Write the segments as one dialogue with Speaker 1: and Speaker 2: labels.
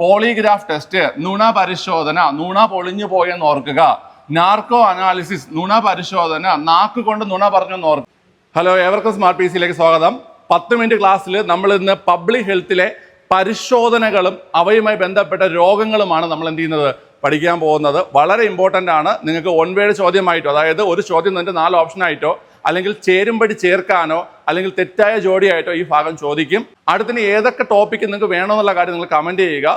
Speaker 1: Polygraph test നുണ പരിശോധന നുണ പൊളിഞ്ഞു പോയെന്ന് ഓർക്കുക. നാർക്കോ അനാലിസിസ് നുണ പരിശോധന നാക്ക് കൊണ്ട് നുണ പറഞ്ഞെന്ന് ഓർക്കുക. ഹലോ ഏവർക്കും സ്മാർട്ട് പി സിയിലേക്ക് സ്വാഗതം. പത്ത് മിനിറ്റ് ക്ലാസ്സിൽ നമ്മൾ ഇന്ന് പബ്ലിക് ഹെൽത്തിലെ പരിശോധനകളും അവയുമായി ബന്ധപ്പെട്ട രോഗങ്ങളുമാണ് നമ്മൾ എന്ത് ചെയ്യുന്നത് പഠിക്കാൻ പോകുന്നത്. വളരെ ഇമ്പോർട്ടന്റ് ആണ്. നിങ്ങൾക്ക് വേഡ് ചോദ്യമായിട്ടോ അതായത് ഒരു ചോദ്യം നിന്റെ നാല് ഓപ്ഷനായിട്ടോ അല്ലെങ്കിൽ ചേരുംപടി ചേർക്കാനോ അല്ലെങ്കിൽ തെറ്റായ ജോഡിയായിട്ടോ ഈ ഭാഗം ചോദിക്കും. അടുത്തിന് ഏതൊക്കെ ടോപ്പിക്ക് നിങ്ങൾക്ക് വേണമെന്നുള്ള കാര്യം നിങ്ങൾ കമന്റ് ചെയ്യുക.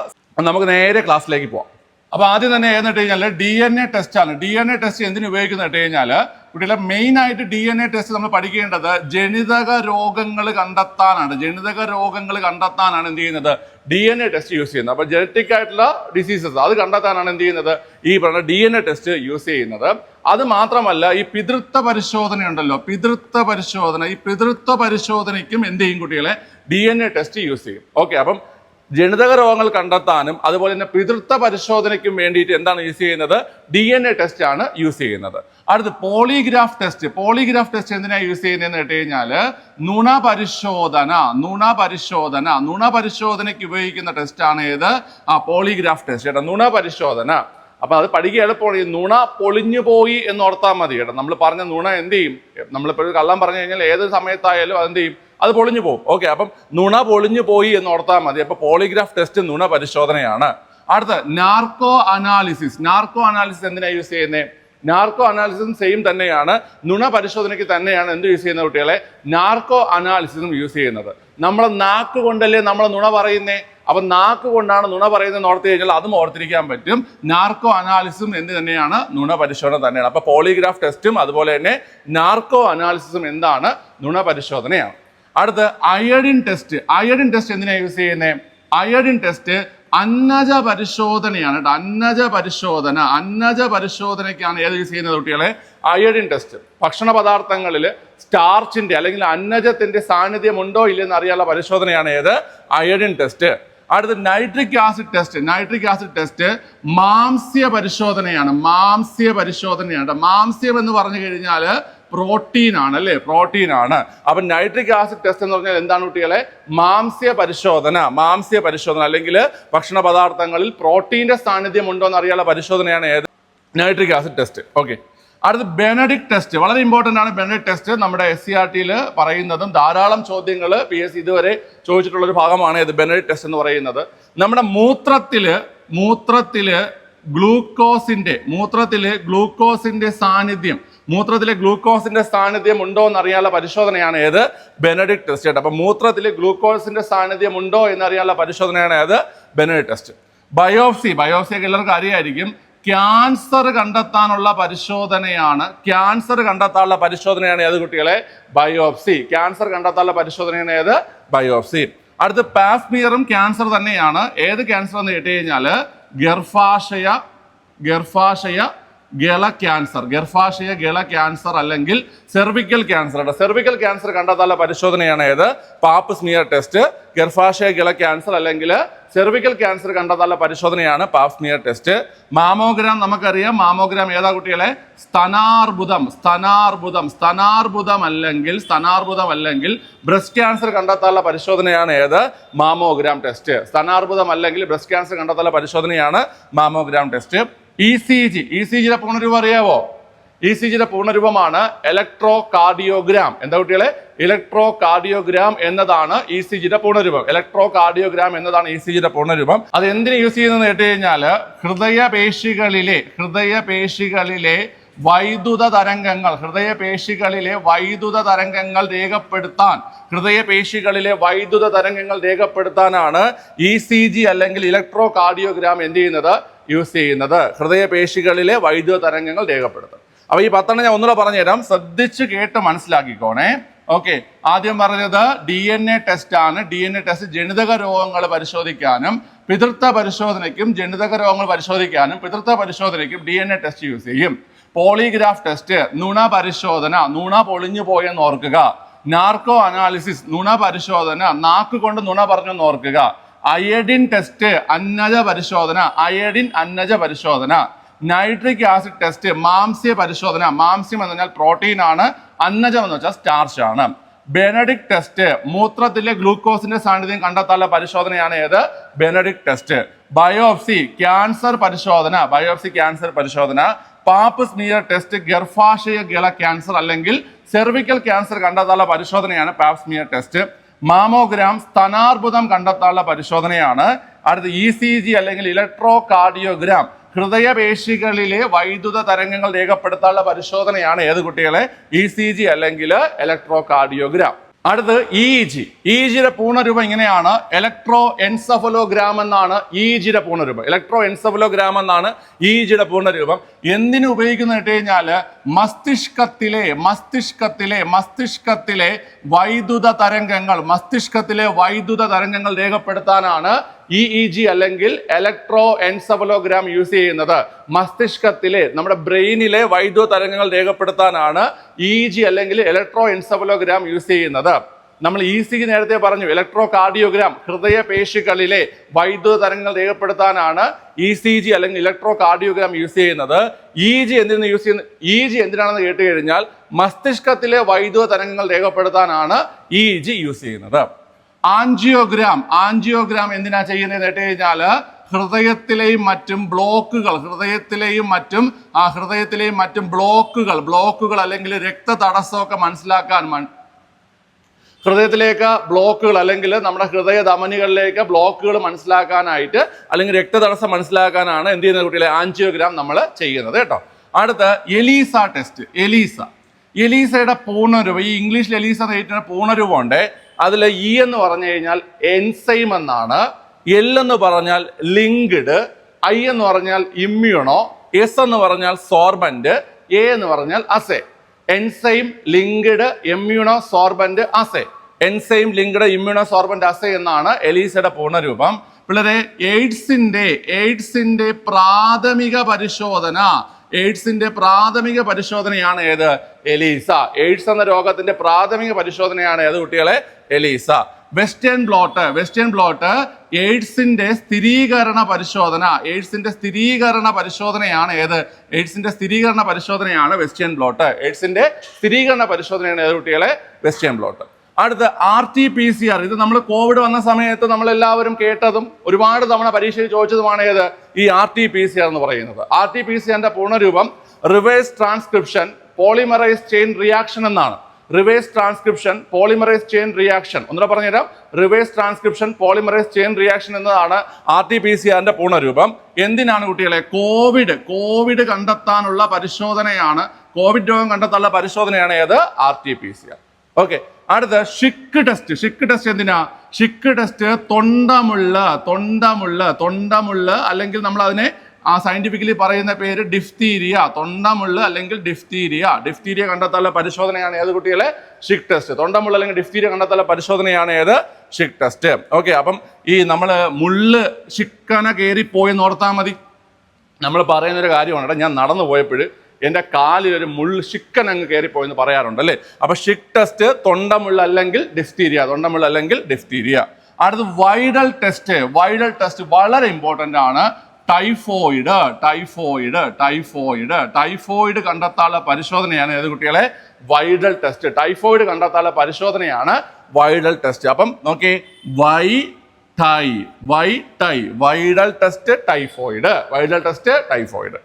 Speaker 1: നമുക്ക് നേരെ ക്ലാസ്സിലേക്ക് പോവാം. അപ്പോൾ ആദ്യം തന്നെ ഏതെന്ന് ഇട്ട് കഴിഞ്ഞാൽ ഡി എൻ എ ടെസ്റ്റ് ആണ്. ഡി എൻ എ ടെസ്റ്റ് എന്തിനു ഉപയോഗിക്കുന്നത് ഇട്ട് കഴിഞ്ഞാൽ കുട്ടികളെ മെയിൻ ആയിട്ട് ഡി എൻ എ ടെസ്റ്റ് നമ്മൾ പഠിക്കേണ്ടത് ജനിതക രോഗങ്ങൾ കണ്ടെത്താനാണ്. ജനിതക രോഗങ്ങൾ കണ്ടെത്താനാണ് എന്ത് ചെയ്യുന്നത്? D N A test use ചെയ്യുന്നത്. അപ്പൊ ജനറ്റിക് ആയിട്ടുള്ള ഡിസീസസ് അത് കണ്ടെത്താനാണ് എന്ത് ചെയ്യുന്നത്? ഈ പറഞ്ഞ D N A test use ചെയ്യുന്നത്. അത് മാത്രമല്ല ഈ പിതൃത്വ പരിശോധന ഉണ്ടല്ലോ. പിതൃത്വ പരിശോധന. ഈ പിതൃത്വ പരിശോധനയ്ക്കും എന്ത് ചെയ്യും കുട്ടികളെ? D N A test use ചെയ്യും. ഓക്കെ അപ്പം ജനിതക രോഗങ്ങൾ കണ്ടെത്താനും അതുപോലെ തന്നെ പിതൃത്വ പരിശോധനയ്ക്കും വേണ്ടിയിട്ട് എന്താണ് യൂസ് ചെയ്യുന്നത്? ഡി എൻ എ ടെസ്റ്റ് ആണ് യൂസ് ചെയ്യുന്നത്. അടുത്ത് പോളിഗ്രാഫ് ടെസ്റ്റ് പോളിഗ്രാഫ് ടെസ്റ്റ് എന്തിനാണ് യൂസ് ചെയ്യുന്നതെന്ന് കേട്ട് കഴിഞ്ഞാൽ നുണ പരിശോധന നുണ പരിശോധന നുണ പരിശോധനയ്ക്ക് ഉപയോഗിക്കുന്ന ടെസ്റ്റ് ആണ് ഏത്? ആ പോളിഗ്രാഫ് ടെസ്റ്റ് കേട്ടോ നുണ പരിശോധന. അപ്പൊ അത് പഠിക്കുക എളുപ്പമാണ്. നുണ പൊളിഞ്ഞു പോയി എന്ന് ഓർത്താൽ മതി കേട്ടോ. നമ്മൾ പറഞ്ഞ നുണ എന്ത് ചെയ്യും? നമ്മളിപ്പോൾ കള്ളം പറഞ്ഞു കഴിഞ്ഞാൽ ഏത് സമയത്തായാലും അതെന്ത് ചെയ്യും? അത് പൊളിഞ്ഞു പോകും. ഓക്കെ അപ്പം നുണ പൊളിഞ്ഞു പോയി എന്ന് ഓർത്താൽ മതി. അപ്പൊ പോളിഗ്രാഫ് ടെസ്റ്റ് നുണ പരിശോധനയാണ്. അടുത്ത നാർക്കോ അനാലിസിസ് നാർക്കോ അനാലിസിസ് എന്തിനാണ് യൂസ് ചെയ്യുന്നത് നാർക്കോ അനാലിസിസും സെയിം തന്നെയാണ്. നുണ പരിശോധനയ്ക്ക് തന്നെയാണ് എന്ത് യൂസ് ചെയ്യുന്ന കുട്ടികളെ? നാർക്കോ അനാലിസിസും യൂസ് ചെയ്യുന്നത്. നമ്മൾ നാക്ക് കൊണ്ടല്ലേ നമ്മൾ നുണ പറയുന്നേ? അപ്പൊ നാക്ക് കൊണ്ടാണ് നുണ പറയുന്നത് ഓർത്തു കഴിഞ്ഞാൽ അതും ഓർത്തിരിക്കാൻ പറ്റും. നാർക്കോ അനാലിസിസും എന്ത് തന്നെയാണ്? നുണ പരിശോധന തന്നെയാണ്. അപ്പൊ പോളിഗ്രാഫ് ടെസ്റ്റും അതുപോലെ തന്നെ നാർക്കോ അനാലിസിസും എന്താണ്? നുണ പരിശോധനയാണ്. അടുത്ത് അയഡിൻ ടെസ്റ്റ്. അയഡിൻ ടെസ്റ്റ് എന്തിനാ യൂസ് ചെയ്യുന്നത് അയഡിൻ ടെസ്റ്റ് അന്നജ പരിശോധനയാണ് കേട്ടോ. അന്നജ പരിശോധന. അന്നജ പരിശോധനയ്ക്കാണ് ഏത് യൂസ് ചെയ്യുന്നത് കുട്ടികളെ? Iodine test. ഭക്ഷണ പദാർത്ഥങ്ങളിൽ സ്റ്റാർച്ചിന്റെ അല്ലെങ്കിൽ അന്നജത്തിന്റെ സാന്നിധ്യം ഉണ്ടോ ഇല്ലെന്ന് അറിയാനുള്ള പരിശോധനയാണ് ഏത്? Iodine test. അടുത്ത് nitric acid test nitric acid test മാംസ്യ പരിശോധനയാണ്. മാംസ്യ പരിശോധനയാണ്. മാംസ്യം എന്ന് പറഞ്ഞു കഴിഞ്ഞാൽ പ്രോട്ടീൻ ആണ് അല്ലേ പ്രോട്ടീൻ ആണ് അപ്പൊ നൈട്രിക് ആസിഡ് ടെസ്റ്റ് എന്ന് പറഞ്ഞാൽ എന്താണ് കുട്ടികളെ? മാംസ്യ പരിശോധന മാംസ്യ പരിശോധന. അല്ലെങ്കിൽ ഭക്ഷണ പദാർത്ഥങ്ങളിൽ പ്രോട്ടീന്റെ സാന്നിധ്യം ഉണ്ടോ എന്ന് അറിയാനുള്ള പരിശോധനയാണ് ഏത്? Nitric acid test. ഓക്കെ. അടുത്ത് ബെനഡിക് ടെസ്റ്റ്. വളരെ ഇമ്പോർട്ടന്റ് ആണ് ബെനഡിക് ടെസ്റ്റ്. നമ്മുടെ എസ് സി ആർ ടിയിൽ പറയുന്നതും ധാരാളം ചോദ്യങ്ങൾ പി എസ് ഇതുവരെ ചോദിച്ചിട്ടുള്ളൊരു ഭാഗമാണ് ഇത് ബെനഡിക് ടെസ്റ്റ് എന്ന് പറയുന്നത്. നമ്മുടെ മൂത്രത്തിൽ മൂത്രത്തിൽ ഗ്ലൂക്കോസിന്റെ മൂത്രത്തിൽ ഗ്ലൂക്കോസിന്റെ സാന്നിധ്യം മൂത്രത്തിലെ ഗ്ലൂക്കോസിന്റെ സാന്നിധ്യം ഉണ്ടോ എന്ന് അറിയാനുള്ള പരിശോധനയാണ് ഏത്? ബെനഡിക് ടെസ്റ്റ് കേട്ടോ അപ്പൊ മൂത്രത്തിൽ ഗ്ലൂക്കോസിന്റെ സാന്നിധ്യം ഉണ്ടോ എന്ന് അറിയാനുള്ള പരിശോധനയാണ് ഏത്? Benedict test biopsy. ബയോപ്സി ഒക്കെ എല്ലാവർക്കും അറിയായിരിക്കും. ക്യാൻസർ കണ്ടെത്താനുള്ള പരിശോധനയാണ്. ക്യാൻസർ കണ്ടെത്താനുള്ള പരിശോധനയാണ് ഏത് കുട്ടികളെ? ബയോപ്സി. ക്യാൻസർ കണ്ടെത്താനുള്ള പരിശോധനയാണ് ഏത്? ബയോപ്സി. അടുത്ത് പാസ്മിയറും ക്യാൻസർ തന്നെയാണ്. ഏത് ക്യാൻസർ എന്ന് കേട്ട് കഴിഞ്ഞാൽ ഗർഭാശയ ഗർഭാശയ ഗള ക്യാൻസർ ഗർഭാശയ ഗള ക്യാൻസർ അല്ലെങ്കിൽ സെർവിക്കൽ ക്യാൻസർ സെർവിക്കൽ ക്യാൻസർ കണ്ടെത്താനുള്ള പരിശോധനയാണ് ഏത്? പാപ്പ് സ്മിയർ ടെസ്റ്റ് ഗർഭാശയ ഗള ക്യാൻസർ അല്ലെങ്കിൽ സെർവിക്കൽ ക്യാൻസർ കണ്ടെത്താനുള്ള പരിശോധനയാണ് പാപ്പ് സ്മിയർ ടെസ്റ്റ് മാമോഗ്രാം നമുക്കറിയാം. മാമോഗ്രാം ഏതാ കുട്ടികളെ? സ്തനാർബുദം സ്തനാർബുദം സ്തനാർബുദം അല്ലെങ്കിൽ സ്തനാർബുദം അല്ലെങ്കിൽ ബ്രസ്റ്റ് ക്യാൻസർ കണ്ടെത്താനുള്ള പരിശോധനയാണ് ഏത്? മാമോഗ്രാം ടെസ്റ്റ് സ്തനാർബുദം അല്ലെങ്കിൽ ബ്രസ്റ്റ് ക്യാൻസർ കണ്ടെത്താനുള്ള പരിശോധനയാണ് mammogram test E C G E C ജിയുടെ പൂർണരൂപം അറിയാവോ? ഇ സി ജിയുടെ പൂർണരൂപമാണ് ഇലക്ട്രോ കാർഡിയോഗ്രാം എന്താ കുട്ടികളെ? ഇലക്ട്രോ കാർഡിയോഗ്രാം എന്നതാണ് ഇ സി ജിയുടെ പൂർണരൂപം. ഇലക്ട്രോ കാർഡിയോഗ്രാം എന്നതാണ് ഇ സി ജിയുടെ പൂർണരൂപം. അത് എന്തിനു യൂസ് ചെയ്യുന്നത് കേട്ട് കഴിഞ്ഞാൽ ഹൃദയപേശികളിലെ ഹൃദയപേശികളിലെ വൈദ്യുത തരംഗങ്ങൾ ഹൃദയപേശികളിലെ വൈദ്യുത തരംഗങ്ങൾ രേഖപ്പെടുത്താൻ ഹൃദയപേശികളിലെ വൈദ്യുത തരംഗങ്ങൾ രേഖപ്പെടുത്താനാണ് ഇ സി ജി അല്ലെങ്കിൽ ഇലക്ട്രോ കാർഡിയോഗ്രാം എന്ത് ചെയ്യുന്നത്? യൂസ് ചെയ്യുന്നത് ഹൃദയപേശികളിലെ വൈദ്യുത തരംഗങ്ങൾ രേഖപ്പെടുത്തും. അപ്പൊ ഈ പത്തെണ്ണം ഞാൻ ഒന്നുകൂടെ പറഞ്ഞുതരാം. ശ്രദ്ധിച്ച് കേട്ട് മനസ്സിലാക്കിക്കോണേ. ഓക്കെ ആദ്യം പറഞ്ഞത് ഡി എൻ എ ടെസ്റ്റ് ആണ്. ഡി എൻ എ ടെസ്റ്റ് ജനിതക രോഗങ്ങൾ പരിശോധിക്കാനും പിതൃത്വ പരിശോധനയ്ക്കും ജനിതക രോഗങ്ങൾ പരിശോധിക്കാനും പിതൃത്വ പരിശോധനയ്ക്കും D N A test use ചെയ്യും. പോളിഗ്രാഫ് ടെസ്റ്റ് നുണ പരിശോധന നുണ പൊളിഞ്ഞു പോയെന്ന് ഓർക്കുക. നാർക്കോ അനാലിസിസ് നുണ പരിശോധന നാക്ക് കൊണ്ട് നുണ പറഞ്ഞെന്ന് ഓർക്കുക. അയഡിൻ ടെസ്റ്റ് അന്നജ പരിശോധന. അയഡിൻ അന്നജ പരിശോധന. നൈട്രിക് ആസിഡ് ടെസ്റ്റ് മാംസ്യ പരിശോധന. മാംസ്യം എന്ന് പറഞ്ഞാൽ പ്രോട്ടീൻ ആണ്. അന്നജം എന്ന് വെച്ചാൽ സ്റ്റാർച്ച് ആണ്. ബെനഡിക് ടെസ്റ്റ് മൂത്രത്തിലെ ഗ്ലൂക്കോസിന്റെ സാന്നിധ്യം കണ്ടെത്താനുള്ള പരിശോധനയാണ് ഏത്? Benedict test. ബയോപ്സി ക്യാൻസർ പരിശോധന. ബയോപ്സി ക്യാൻസർ പരിശോധന. പാപ്പ് സ്മിയർ ടെസ്റ്റ് ഗർഭാശയ ഗള ക്യാൻസർ അല്ലെങ്കിൽ സെർവിക്കൽ ക്യാൻസർ കണ്ടെത്താനുള്ള പരിശോധനയാണ് പാപ്പ് സ്മിയർ ടെസ്റ്റ്. മാമോഗ്രാം സ്ഥാനാർബുദം കണ്ടെത്താനുള്ള പരിശോധനയാണ്. അടുത്ത ഇ സി ജി അല്ലെങ്കിൽ ഇലക്ട്രോ കാർഡിയോഗ്രാം ഹൃദയപേശികളിലെ വൈദ്യുത തരംഗങ്ങൾ രേഖപ്പെടുത്താനുള്ള പരിശോധനയാണ് ഏത് കുട്ടികളെ? ഇ സി ജി അല്ലെങ്കിൽ ഇലക്ട്രോ കാർഡിയോഗ്രാം അടുത്ത് ഇ ജി ഇ ജിയുടെ പൂർണരൂപം ഇങ്ങനെയാണ്. ഇലക്ട്രോ എൻസഫലോഗ്രാം എന്നാണ് ഇ ജിയുടെ പൂർണരൂപം. ഇലക്ട്രോ എൻസഫലോഗ്രാം എന്നാണ് ഇ ജിയുടെ പൂർണരൂപം. എന്തിനു ഉപയോഗിക്കുന്ന ഇട്ട് കഴിഞ്ഞാൽ മസ്തിഷ്കത്തിലെ മസ്തിഷ്കത്തിലെ മസ്തിഷ്കത്തിലെ വൈദ്യുത തരംഗങ്ങൾ മസ്തിഷ്കത്തിലെ വൈദ്യുത തരംഗങ്ങൾ രേഖപ്പെടുത്താനാണ് ഇ ഇ ജി അല്ലെങ്കിൽ ഇലക്ട്രോ എൻസഫലോഗ്രാം യൂസ് ചെയ്യുന്നത് മസ്തിഷ്കത്തിലെ നമ്മുടെ ബ്രെയിനിലെ വൈദ്യുത തരംഗങ്ങൾ രേഖപ്പെടുത്താനാണ് ഇ ജി അല്ലെങ്കിൽ ഇലക്ട്രോ എൻസഫലോഗ്രാം യൂസ് ചെയ്യുന്നത്. നമ്മൾ ഇ സി നേരത്തെ പറഞ്ഞു ഇലക്ട്രോ കാർഡിയോഗ്രാം ഹൃദയപേശികളിലെ വൈദ്യുത തരംഗങ്ങൾ രേഖപ്പെടുത്താനാണ് ഇ സി ജി അല്ലെങ്കിൽ ഇലക്ട്രോ കാർഡിയോഗ്രാം യൂസ് ചെയ്യുന്നത് ഇ ജി എന്തിനു യൂസ് ചെയ്യുന്ന ഇ ജി എന്തിനാണെന്ന് കേട്ട് കഴിഞ്ഞാൽ മസ്തിഷ്കത്തിലെ വൈദ്യുത തരംഗങ്ങൾ രേഖപ്പെടുത്താനാണ് ഇ ജി യൂസ് ചെയ്യുന്നത്. ആൻജിയോഗ്രാം. ആൻജിയോഗ്രാം എന്തിനാ ചെയ്യുന്നത് കേട്ട് കഴിഞ്ഞാൽ ഹൃദയത്തിലെയും മറ്റും ബ്ലോക്കുകൾ ഹൃദയത്തിലെയും മറ്റും ആ ഹൃദയത്തിലെയും മറ്റും ബ്ലോക്കുകൾ ബ്ലോക്കുകൾ അല്ലെങ്കിൽ രക്ത തടസ്സമൊക്കെ മനസ്സിലാക്കാൻ ഹൃദയത്തിലേക്ക് ബ്ലോക്കുകൾ അല്ലെങ്കിൽ നമ്മുടെ ഹൃദയ ധമനികളിലേക്ക് ബ്ലോക്കുകൾ മനസ്സിലാക്കാനായിട്ട് അല്ലെങ്കിൽ രക്തതടസ്സം മനസ്സിലാക്കാനാണ് എന്ത് ചെയ്യുന്നത് കുട്ടികളെ? ആൻജിയോഗ്രാം നമ്മൾ ചെയ്യുന്നത് കേട്ടോ. അടുത്ത എലീസ ടെസ്റ്റ്. എലീസ. എലീസയുടെ പൂർണരൂപം ഈ ഇംഗ്ലീഷിൽ എലീസ എന്ന് പൂർണരൂപം പൂർണരൂപമുണ്ട് അതിൽ ഇ എന്ന് പറഞ്ഞു കഴിഞ്ഞാൽ എൻസൈം എന്നാണ്. എൽ എന്ന് പറഞ്ഞാൽ ലിങ്ക്ഡ് ഐ എന്ന് പറഞ്ഞാൽ ഇമ്മ്യൂണോ എസ് എന്ന് പറഞ്ഞാൽ സോർബന്റ് എ എന്ന് പറഞ്ഞാൽ assay enzyme linked immunosorbent assay enzyme linked immunosorbent assay എന്നാണ് എലീസയുടെ പൂർണരൂപം. പിള്ളേരെ എയ്ഡ്സിന്റെ എയ്ഡ്സിന്റെ പ്രാഥമിക പരിശോധന എയ്ഡ്സിന്റെ പ്രാഥമിക പരിശോധനയാണ് ഏത്? എലീസ. എയ്ഡ്സ് എന്ന രോഗത്തിന്റെ പ്രാഥമിക പരിശോധനയാണ് ഏത് കുട്ടികളെ? ELISA. Western blot western blot എയ്ഡ്സിന്റെ സ്ഥിരീകരണ പരിശോധന. എയ്ഡ്സിന്റെ സ്ഥിരീകരണ പരിശോധനയാണ് ഏത്? എയ്ഡ്സിന്റെ സ്ഥിരീകരണ പരിശോധനയാണ് വെസ്റ്റേൺ ബ്ലോട്ട്. എയ്ഡ്സിന്റെ സ്ഥിരീകരണ പരിശോധനയാണ് ഏത് കുട്ടികളെ? Western blot. അടുത്ത R T P C R. ഇത് നമ്മൾ കോവിഡ് വന്ന സമയത്ത് നമ്മൾ എല്ലാവരും കേട്ടതും ഒരുപാട് തവണ പരീക്ഷയിൽ ചോദിച്ചതുമാണ് ഏത്? ഈ R T P C R എന്ന് പറയുന്നത്. ആർ ടി പി സി ആറിന്റെ പൂർണരൂപം reverse transcription polymerise chain reaction എന്നാണ്. Reverse transcription polymerise chain reaction. ഒന്നുകൂടെ പറഞ്ഞുതരാം. Reverse transcription polymerise chain reaction എന്നതാണ് ആർ ടി പി സി ആറിന്റെ പൂർണരൂപം. എന്തിനാണ് കുട്ടികളെ? കോവിഡ് കോവിഡ് കണ്ടെത്താനുള്ള പരിശോധനയാണ്. കോവിഡ് രോഗം കണ്ടെത്താനുള്ള പരിശോധനയാണ് ഏത്? R T P C R. Okay അടുത്ത ഷിക്ക് ടെസ്റ്റ് ഷിക്ക് ടെസ്റ്റ് എന്തിനാ? ഷിക്ക് ടെസ്റ്റ് തൊണ്ടമുള്ള തൊണ്ടമുള്ള തൊണ്ടമുള്ള അല്ലെങ്കിൽ നമ്മൾ അതിനെ ആ സയന്റിഫിക്കലി പറയുന്ന പേര് ഡിഫ്തീരിയ തൊണ്ടമുള്ള അല്ലെങ്കിൽ ഡിഫ്തീരിയ ഡിഫ്തീരിയ കണ്ടെത്താനുള്ള പരിശോധനയാണ് ഏത് കുട്ടികളെ? ഷിക്ക് ടെസ്റ്റ് തൊണ്ടമുള്ള അല്ലെങ്കിൽ ഡിഫ്തീരിയ കണ്ടെത്താനുള്ള പരിശോധനയാണ് ഏത്? ഷിക്ക് ടെസ്റ്റ് ഓക്കെ അപ്പം ഈ നമ്മൾ മുള്ള് ഷിക്കന കയറിപ്പോയെന്ന് ഓർത്താൽ മതി. നമ്മൾ പറയുന്നൊരു കാര്യമാണ്. ഞാൻ നടന്നു പോയപ്പോൾ എന്റെ കാലിൽ ഒരു മുൾ ഷിക്കൻ അങ്ങ് കയറിപ്പോയെന്ന് പറയാറുണ്ട് അല്ലേ? അപ്പോൾ ഷിക് ടെസ്റ്റ് തൊണ്ടമുള്ള അല്ലെങ്കിൽ ഡിഫ്തീരിയ തൊണ്ടമുള്ള അല്ലെങ്കിൽ ഡിഫ്തീരിയ അടുത്ത് വൈഡൽ ടെസ്റ്റ് വൈഡൽ ടെസ്റ്റ് വളരെ ഇമ്പോർട്ടന്റ് ആണ്. ടൈഫോയിഡ് ടൈഫോയിഡ് ടൈഫോയിഡ് ടൈഫോയിഡ് കണ്ടെത്താനുള്ള പരിശോധനയാണ് ഏത് കുട്ടികളെ? വൈഡൽ ടെസ്റ്റ് ടൈഫോയിഡ് കണ്ടെത്താനുള്ള പരിശോധനയാണ് വൈഡൽ ടെസ്റ്റ് അപ്പം നോക്കി വൈ ടൈ വൈ tie Widal test typhoid Widal test typhoid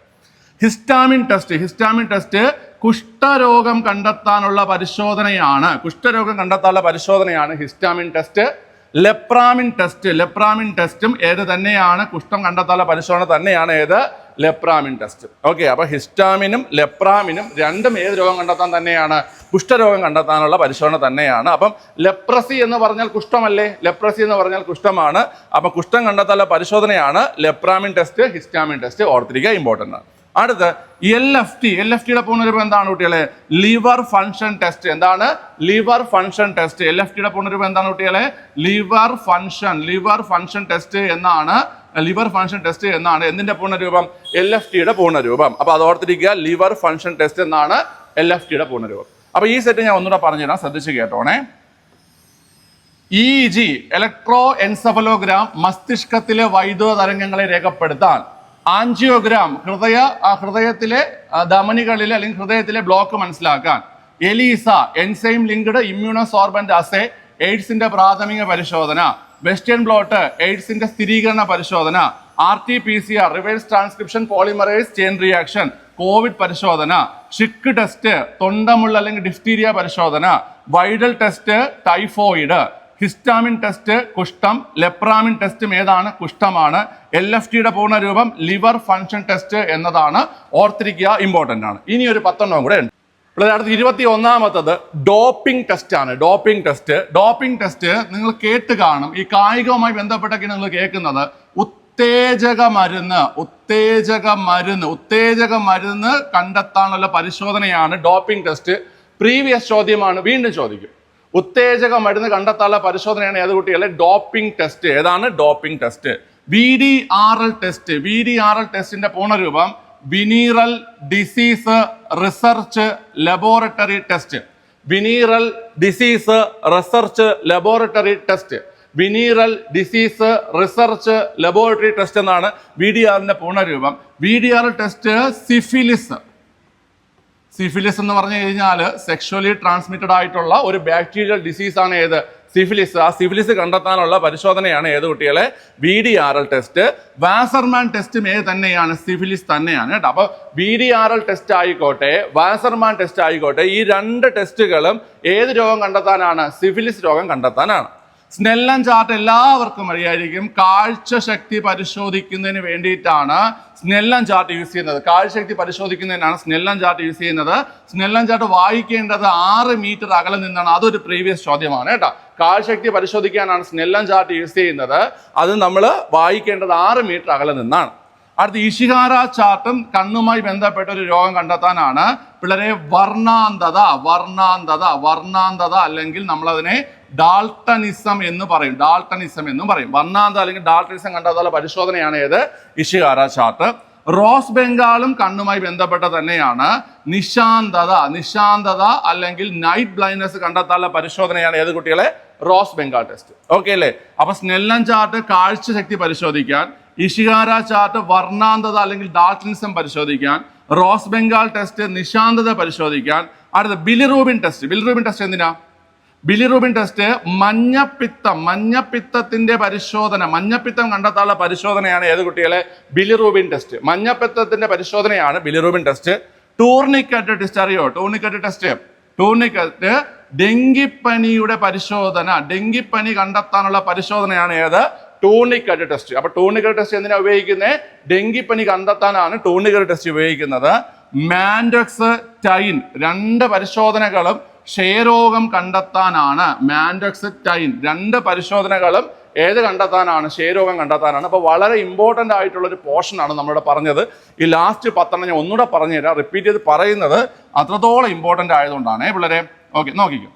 Speaker 1: histamine test. Histamine test കുഷ്ഠരോഗം കണ്ടെത്താനുള്ള പരിശോധനയാണ്. കുഷ്ഠരോഗം കണ്ടെത്താനുള്ള പരിശോധനയാണ് histamine test. Lepromin test. Lepromin ടെസ്റ്റും ഏത് തന്നെയാണ്? കുഷ്ഠം കണ്ടെത്താനുള്ള പരിശോധന തന്നെയാണ് ഏത്? ലെപ്രാമിൻ ടെസ്റ്റ്. ഓക്കെ അപ്പൊ ഹിസ്റ്റാമിനും ലെപ്രാമിനും രണ്ടും ഏത് രോഗം കണ്ടെത്താൻ തന്നെയാണ്? കുഷ്ഠരോഗം കണ്ടെത്താനുള്ള പരിശോധന തന്നെയാണ്. അപ്പം ലെപ്രസി എന്ന് പറഞ്ഞാൽ കുഷ്ഠമല്ലേ? ലെപ്രസി എന്ന് പറഞ്ഞാൽ കുഷ്ഠമാണ്. അപ്പം കുഷ്ഠം കണ്ടെത്താനുള്ള പരിശോധനയാണ് ലെപ്രാമിൻ ടെസ്റ്റ് ഹിസ്റ്റാമിൻ ടെസ്റ്റ്. ഓർത്തിരിക്കുക ഇമ്പോർട്ടന്റ് ആണ്. അടുത്ത് L F T L F ടിയുടെ പൂർണരൂപം എന്താണ് കുട്ടികളെ? ലിവർ ഫങ്ഷൻ ടെസ്റ്റ് എന്താണ്? Liver function test L F ടിയുടെ പൂർണരൂപം എന്താണ് കുട്ടികളെ? Liver function liver function test എന്നാണ് ലിവർ ഫങ്ഷൻ ടെസ്റ്റ് എന്നാണ് എന്തിന്റെ പൂർണരൂപം എൽ എഫ് ടിയുടെ പൂർണരൂപം അപ്പൊ അത് ഓർത്തിരിക്കുക ലിവർ ഫങ്ഷൻ ടെസ്റ്റ് എന്നാണ് എൽ എഫ് ടിയുടെ പൂർണരൂപം അപ്പൊ ഈ സെറ്റ് ഞാൻ ഒന്നുകൂടെ പറഞ്ഞുതരാം ശ്രദ്ധിച്ച് കേട്ടോണേ. ഇ ജി ഇലക്ട്രോ എൻസഫലോഗ്രാം മസ്തിഷ്കത്തിലെ വൈദ്യുത തരംഗങ്ങളെ രേഖപ്പെടുത്താൻ. ആൻജിയോഗ്രാം ഹൃദയ ആ ഹൃദയത്തിലെ ധമനികളിലെ അല്ലെങ്കിൽ ഹൃദയത്തിലെ ബ്ലോക്ക് മനസ്സിലാക്കാൻ. ELISA enzyme linked immunosorbent assay എയ്ഡ്സിന്റെ പ്രാഥമിക പരിശോധന. വെസ്റ്റേൺ ബ്ലോട്ട് എയ്ഡ്സിന്റെ സ്ഥിരീകരണ പരിശോധന. R T P C R reverse transcription polymerise chain reaction Covid പരിശോധന. ഷിക്ക് ടെസ്റ്റ് തൊണ്ടമുള്ള അല്ലെങ്കിൽ ഡിഫ്തീരിയ പരിശോധന. Widal test typhoid histamine test കുഷ്ഠം ലെപ്രാമിൻ ടെസ്റ്റും ഏതാണ്? കുഷ്ഠമാണ്. എൽ എഫ് ടിയുടെ പൂർണരൂപം ലിവർ ഫങ്ഷൻ ടെസ്റ്റ് എന്നതാണ്. ഓർത്തിരിക്കുക ഇമ്പോർട്ടന്റ് ആണ്. ഇനി ഒരു പത്തെണ്ണം കൂടെ ഉണ്ട്. പിള്ളേർ അടുത്ത ഇരുപത്തി ഒന്നാമത്തത് ഡോപ്പിംഗ് ടെസ്റ്റാണ് ഡോപ്പിംഗ് ടെസ്റ്റ്. ഡോപ്പിംഗ് ടെസ്റ്റ് നിങ്ങൾ കേട്ട് കാണും. ഈ കായികവുമായി ബന്ധപ്പെട്ടൊക്കെ നിങ്ങൾ കേൾക്കുന്നത്. ഉത്തേജക മരുന്ന് ഉത്തേജക മരുന്ന് ഉത്തേജക മരുന്ന് കണ്ടെത്താനുള്ള പരിശോധനയാണ് ഡോപ്പിംഗ് ടെസ്റ്റ്. പ്രീവിയസ് ചോദ്യമാണ് വീണ്ടും ചോദിക്കും. ഉത്തേജക മരുന്ന് കണ്ടെത്താനുള്ള പരിശോധനയാണ് ഏത് കുട്ടികളെ? Doping test. ഏതാണ് doping test? V D R L test. V D R L ടെസ്റ്റിന്റെ പൂർണരൂപം venereal disease research laboratory test. Venereal disease research laboratory test. Venereal disease research laboratory test എന്നാണ് വി ഡി ആറിന്റെ പൂർണരൂപം. V D R test syphilis. Syphilis എന്ന് പറഞ്ഞു കഴിഞ്ഞാൽ sexually transmitted ആയിട്ടുള്ള ഒരു bacterial disease ആണ് ഏത്? സിഫിലിസ്. ആ സിഫിലിസ് കണ്ടെത്താനുള്ള പരിശോധനയാണ് ഏത് കുട്ടികളെ? V D R L test Wassermann ടെസ്റ്റും ഏത് തന്നെയാണ്? സിഫിലിസ് തന്നെയാണ് കേട്ടോ. അപ്പൊ V D R L test ആയിക്കോട്ടെ വാസർമാൻ ടെസ്റ്റ് ആയിക്കോട്ടെ ഈ രണ്ട് ടെസ്റ്റുകളും ഏത് രോഗം കണ്ടെത്താനാണ്? സിഫിലിസ് രോഗം കണ്ടെത്താനാണ്. സ്നെല്ലൻ ചാർട്ട് എല്ലാവർക്കും അറിയായിരിക്കും. കാഴ്ച ശക്തി പരിശോധിക്കുന്നതിന് വേണ്ടിയിട്ടാണ് സ്നെല്ലൻ ചാർട്ട് യൂസ് ചെയ്യുന്നത്. കാഴ്ച ശക്തി പരിശോധിക്കുന്നതിനാണ് സ്നെല്ലൻ ചാർട്ട് യൂസ് ചെയ്യുന്നത്. സ്നെല്ലൻ ചാർട്ട് വായിക്കേണ്ടത് ആറ് മീറ്റർ അകലെ നിന്നാണ്. അതൊരു പ്രീവിയസ് ചോദ്യമാണ് കേട്ടോ. കാഴ്ച ശക്തി പരിശോധിക്കാനാണ് സ്നെല്ലൻ ചാർട്ട് യൂസ് ചെയ്യുന്നത്. അത് നമ്മൾ വായിക്കേണ്ടത് ആറ് മീറ്റർ അകലെ നിന്നാണ്. അടുത്ത ഇഷിഹാര ചാർട്ടും കണ്ണുമായി ബന്ധപ്പെട്ട ഒരു രോഗം കണ്ടെത്താനാണ് പിള്ളേരെ വർണാന്തത വർണാന്തത വർണാന്തത അല്ലെങ്കിൽ നമ്മൾ അതിനെ ഡാൾട്ടനിസം എന്ന് പറയും. ഡാൾട്ടനിസം എന്ന് പറയും. വർണാന്തത അല്ലെങ്കിൽ ഡാൾട്ടനിസം കണ്ടെത്താനുള്ള പരിശോധനയാണ് ഏത്? ഇഷികാര ചാർട്ട്. റോസ് ബംഗാളും കണ്ണുമായി ബന്ധപ്പെട്ട തന്നെയാണ് നിശാന്തത. നിശാന്തത അല്ലെങ്കിൽ നൈറ്റ് ബ്ലൈൻഡ്നെസ് കണ്ടെത്താനുള്ള പരിശോധനയാണ് ഏത് കുട്ടികളെ? റോസ് ബംഗാൾ ടെസ്റ്റ് ഓക്കെ അല്ലേ? അപ്പൊ സ്നെല്ലൻ ചാർട്ട് കാഴ്ച ശക്തി പരിശോധിക്കാൻ ഇഷികാര ചാർട്ട് വർണാന്തത അല്ലെങ്കിൽ ഡാർട്ടിനിസം പരിശോധിക്കാൻ റോസ് ബംഗാൾ ടെസ്റ്റ് നിശാന്തത പരിശോധിക്കാൻ. അടുത്ത ബിലിറൂബിൻ ടെസ്റ്റ്. ബിലിറൂബിൻ ടെസ്റ്റ് എന്തിനാ? ബിലിറൂബിൻ ടെസ്റ്റ് മഞ്ഞപ്പിത്തം മഞ്ഞപ്പിത്തത്തിന്റെ പരിശോധന മഞ്ഞപ്പിത്തം കണ്ടെത്താനുള്ള പരിശോധനയാണ് ഏത് കുട്ടികളെ? Bilirubin test. മഞ്ഞപ്പിത്തത്തിന്റെ പരിശോധനയാണ് ബിലിറൂബിൻ ടെസ്റ്റ്. ടൂർണിക്കറ്റ് ടെസ്റ്റ് അറിയോ? Tourniquet test. ടൂർണിക്കറ്റ് ഡെങ്കിപ്പനിയുടെ പരിശോധന ഡെങ്കിപ്പനി കണ്ടെത്താനുള്ള പരിശോധനയാണ് ഏത്? Tourniquet test. അപ്പൊ ടൂർണിക്കറ്റ് ടെസ്റ്റ് എന്തിനാ ഉപയോഗിക്കുന്നത് ഡെങ്കിപ്പനി കണ്ടെത്താനാണ് ടൂർണിക്കറ്റ് ടെസ്റ്റ് ഉപയോഗിക്കുന്നത്. മാൻഡക്സ് ടൈൻ രണ്ട് പരിശോധനകളും ക്ഷയരോഗം കണ്ടെത്താനാണ്. മാൻഡക്സ് ടൈൻ രണ്ട് പരിശോധനകളും ഏത് കണ്ടെത്താനാണ്? ക്ഷയരോഗം കണ്ടെത്താനാണ്. അപ്പോൾ വളരെ ഇമ്പോർട്ടന്റ് ആയിട്ടുള്ള ഒരു പോർഷനാണ് നമ്മളിവിടെ പറഞ്ഞത്. ഈ ലാസ്റ്റ് പത്തെണ്ണം ഞാൻ ഒന്നുകൂടെ പറഞ്ഞു തരാം റിപ്പീറ്റ് ചെയ്ത് പറയുന്നത് അത്രത്തോളം ഇമ്പോർട്ടന്റ് ആയതുകൊണ്ടാണ്. പിള്ളേരെ ഓക്കെ നോക്കിക്കോ.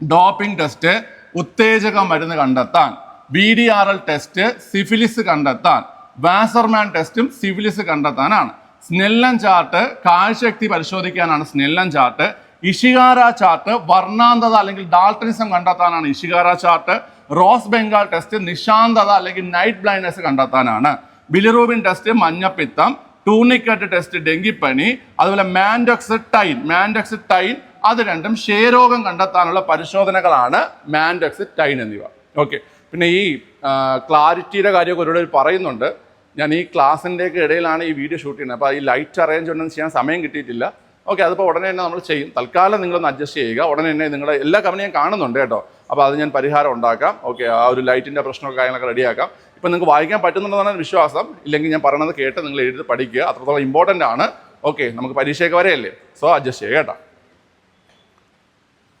Speaker 1: ഡോപ്പിംഗ് ടെസ്റ്റ് ഉത്തേജക മരുന്ന് കണ്ടെത്താൻ. B D R L test syphilis കണ്ടെത്താൻ വാസർമാൻ ടെസ്റ്റും സിഫിലിസ് കണ്ടെത്താനാണ്. സ്നെല്ലൻ ചാർട്ട് കാഴ്ചശക്തി പരിശോധിക്കാനാണ് സ്നെല്ലൻ ചാർട്ട് ഇഷികാര ചാർട്ട് വർണാന്തത അല്ലെങ്കിൽ ഡാൾട്ടനിസം കണ്ടെത്താനാണ് Ishihara chart rose Bengal test നിശാന്തത അല്ലെങ്കിൽ നൈറ്റ് ബ്ലൈൻഡ്നെസ് കണ്ടെത്താനാണ്. ബിലിറൂബിൻ ടെസ്റ്റ് മഞ്ഞപ്പിത്തം ടൂണിക്കറ്റ് ടെസ്റ്റ് ഡെങ്കിപ്പനി അതുപോലെ മാൻഡോക്സ് ടൈൻ മാൻഡോക്സ് ടൈൻ അത് രണ്ടും ക്ഷയരോഗം കണ്ടെത്താനുള്ള പരിശോധനകളാണ് മാൻഡോക്സ് ടൈൻ എന്നിവ. ഓക്കെ പിന്നെ ഈ ക്ലാരിറ്റിയുടെ കാര്യമൊക്കെ ഒരുപാട് പറയുന്നുണ്ട്. ഞാൻ ഈ ക്ലാസ്സിന്റെയൊക്കെ ഇടയിലാണ് ഈ വീഡിയോ ഷൂട്ട് ചെയ്യുന്നത്. അപ്പോൾ ഈ ലൈറ്റ് അറേഞ്ച് ഒന്നും ചെയ്യാൻ സമയം കിട്ടിയിട്ടില്ല. ഓക്കെ അതിപ്പോൾ ഉടനെ തന്നെ നമ്മൾ ചെയ്യും. തൽക്കാലം നിങ്ങളൊന്ന് അഡ്ജസ്റ്റ് ചെയ്യുക. ഉടനെ തന്നെ നിങ്ങളുടെ എല്ലാ കമ്പനി ഞാൻ കാണുന്നുണ്ട് കേട്ടോ. അപ്പോൾ അത് ഞാൻ പരിഹാരം ഉണ്ടാക്കാം. ഓക്കെ ആ ഒരു ലൈറ്റിന്റെ പ്രശ്നമൊക്കെ കാര്യങ്ങളൊക്കെ റെഡിയാക്കാം ഇപ്പം നിങ്ങൾക്ക് വായിക്കാൻ പറ്റുന്നുണ്ടെന്നാണ് വിശ്വാസം. ഇല്ലെങ്കിൽ ഞാൻ പറയണത് കേട്ട് നിങ്ങൾ എഴുതി പഠിക്കുക. അത്രത്തോളം ഇമ്പോർട്ടന്റ് ആണ്. ഓക്കെ നമുക്ക് പരീക്ഷയൊക്കെ വരെയല്ലേ? സോ അഡ്ജസ്റ്റ് ചെയ്യുക കേട്ടോ.